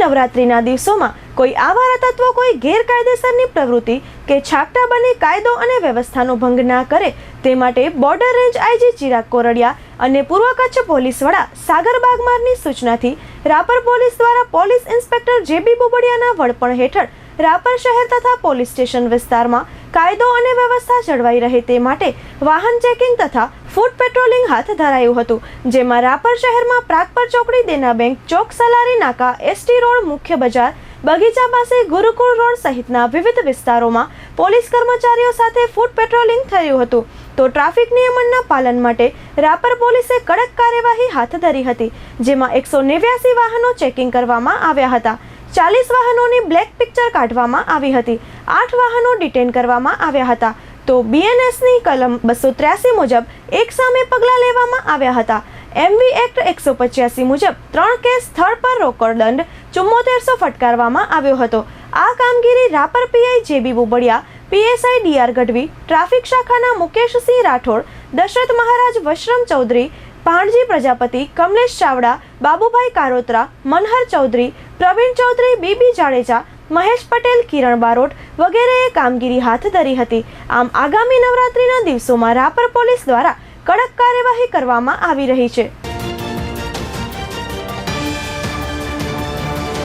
નવરાત્રિના દિવસોમાં કોઈ આવા તત્વો, કોઈ ગેરકાયદેસરની પ્રવૃત્તિ કે છાકટા બની કાયદો અને વ્યવસ્થાનો ભંગ ના કરે તે માટે border range IG Chirag Kordiya અને પૂર્વ કચ્છ પોલીસ વડા સાગર બાગમારની સૂચનાથી રાપર પોલીસ દ્વારા પોલીસ ઇન્સ્પેક્ટર જેબી બોબડિયાના વડપણ હેઠળ રાપર શહેર તથા પોલીસ સ્ટેશન વિસ્તારમાં કાયદો અને વ્યવસ્થા જળવાઈ રહે તે માટે વાહન ચેકિંગ તથા ફૂટ પેટ્રોલિંગ હાથ ધરાયું હતું, જેમાં રાપર શહેરમાં પ્રાગપર ચોકડી દેના બેંક ચોક સલારી નાકા એસટી રોડ મુખ્ય બજાર, બગીચા પાસે ગુરુકુળ રોડ સહિતના વિવિધ વિસ્તારોમાં પોલીસ કર્મચારીઓ સાથે ફૂટ પેટ્રોલિંગ થયું હતું. તો ટ્રાફિક નિયમનના પાલન માટે રાપર પોલીસે કડક કાર્યવાહી હાથ ધરી હતી, જેમાં એકસો નેવ્યાસી વાહનો ચેકિંગ કરવામાં આવ્યા હતા. ચાલીસ વાહનોની બ્લેક પિક્ચર કાઢવામાં આવી હતી. આઠ વાહનો ડિટેન કરવામાં આવ્યા હતા. તો બીએનએસની કલમ બસો ત્ર્યાસી મુજબ એક સામે પગલાં લેવામાં આવ્યા હતા. એમવી એક્ટ એકસો પચ્યાસી મુજબ ત્રણ કેસ સ્થળ પર રોકડ દંડ ચુમ્મોતેરસો ફટકારવામાં આવ્યો હતો. આ કામગીરી Rapar PI JB Bubadiya PSI DR Gadhvi, traffic શાખાના મુકેશસિંહ રાઠોડ, દશરથ મહારાજ વશરમ ચૌધરી ભાણજી પ્રજાપતિ, કમલેશ ચાવડા, બાબુભાઈ કારોત્રા, મનહર ચૌધરી પ્રવીણ ચૌધરી, બીબી જાડેજા, મહેશ પટેલ, કિરણ બારોટ વગેરેએ કામગીરી હાથ ધરી હતી. આમ આગામી નવરાત્રિના દિવસોમાં રાપર પોલીસ દ્વારા કડક કાર્યવાહી કરવામાં આવી રહી છે.